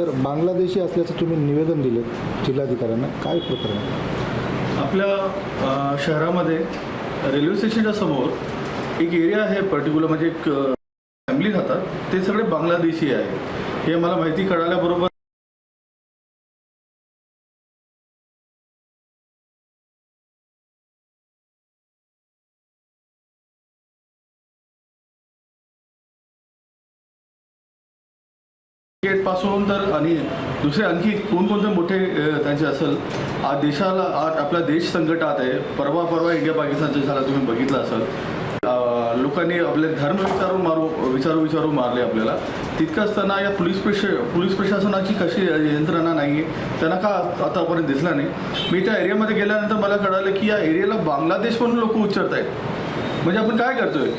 Sir Bangladeshi असल्याचं तुम्ही निवेदन दिलं जिल्हाधिकाऱ्यांना. काय प्रकरण? आपल्या शहरामध्ये रेल्वे स्टेशनच्या समोर एक एरिया आहे पर्टिक्युलर म्हणजे एक फॅमिली राहतात. ते सगळे बांगलादेशी आहे. हे मला माहिती कळाल्याबरोबर गेटपासून तर आणि दुसरे आणखी कोणकोणते मोठे त्यांचे असेल आज देशाला आज आपला देश संकटात आहे परवा परवा इंडिया पाकिस्तानचं झाला तुम्ही बघितलं असेल लोकांनी आपले धर्म विचारून मारू विचारू विचारू मारले आपल्याला. तितकं असताना या पोलीस प्रश पोलीस प्रशासनाची कशी यंत्रणा नाही आहे त्यांना का आतापर्यंत दिसला नाही? मी त्या एरियामध्ये गेल्यानंतर मला कळालं की या एरियाला बांगलादेश म्हणून लोक उच्चारत आहेत. म्हणजे आपण काय करतोय?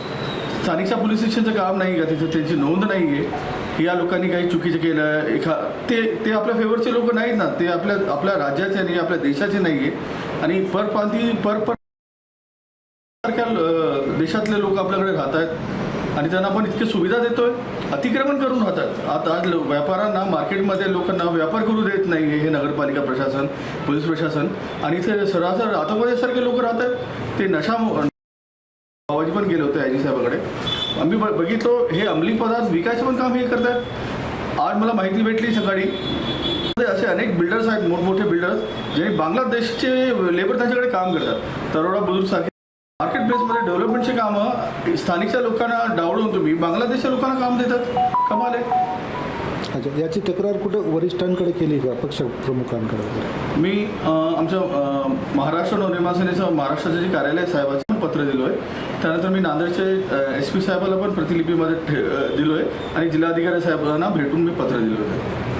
स्थानिकच्या पोलीस स्टेशनचं काम नाही का तिथे? त्यांची नोंद नाही आहे की या लोकांनी काही चुकीचं केलं एखा ते ते आपल्या फेवरचे लोक नाहीत ना. ते आपल्या आपल्या राज्याचे नाही आपल्या देशाचे नाही आहे आणि परप्रांती पर सारख्या देशातले लोक आपल्याकडे राहत आहेत आणि त्यांना आपण इतकी सुविधा देतोय अतिक्रमण करून राहतात. आता आज लो- व्यापाऱ्यांना मार्केटमध्ये लोकांना व्यापार करू देत नाही हे नगरपालिका प्रशासन पोलीस प्रशासन. आणि इथे सरासर आतंकवाद्यासारखे लोक राहत आहेत ते नशा बाबाजी पण गेले होते आयजी साहेबाकडे. आम्ही बघितलो हे अंमली पदार्थ विकायचं पण काम हे करतात. आज मला माहिती भेटली सकाळी. असे अनेक बिल्डर्स आहेत मोठमोठे बिल्डर्स जे बांगलादेशचे लेबर त्यांच्याकडे काम करतात. तरोडा बुजुर्ग सारखे. मार्केट प्लेसमध्ये डेव्हलपमेंटचे कामं स्थानिकच्या लोकांना डावळून तुम्ही बांगलादेशच्या लोकांना काम देतात. कमाल आहे. अच्छा याची तक्रार कुठं वरिष्ठांकडे केली का पक्ष प्रमुखांकडे मी आमच्या महाराष्ट्र नवनिर्माण सेनेचं महाराष्ट्राचे जे कार्यालय आहे साहेबाचं पण पत्र दिलो आहे त्यानंतर मी नांदेडचे एस पी साहेबाला पण प्रतिलिपीमध्ये ठे दिलो आहे आणि जिल्हाधिकारी साहेबांना भेटून मी पत्र दिलं होतं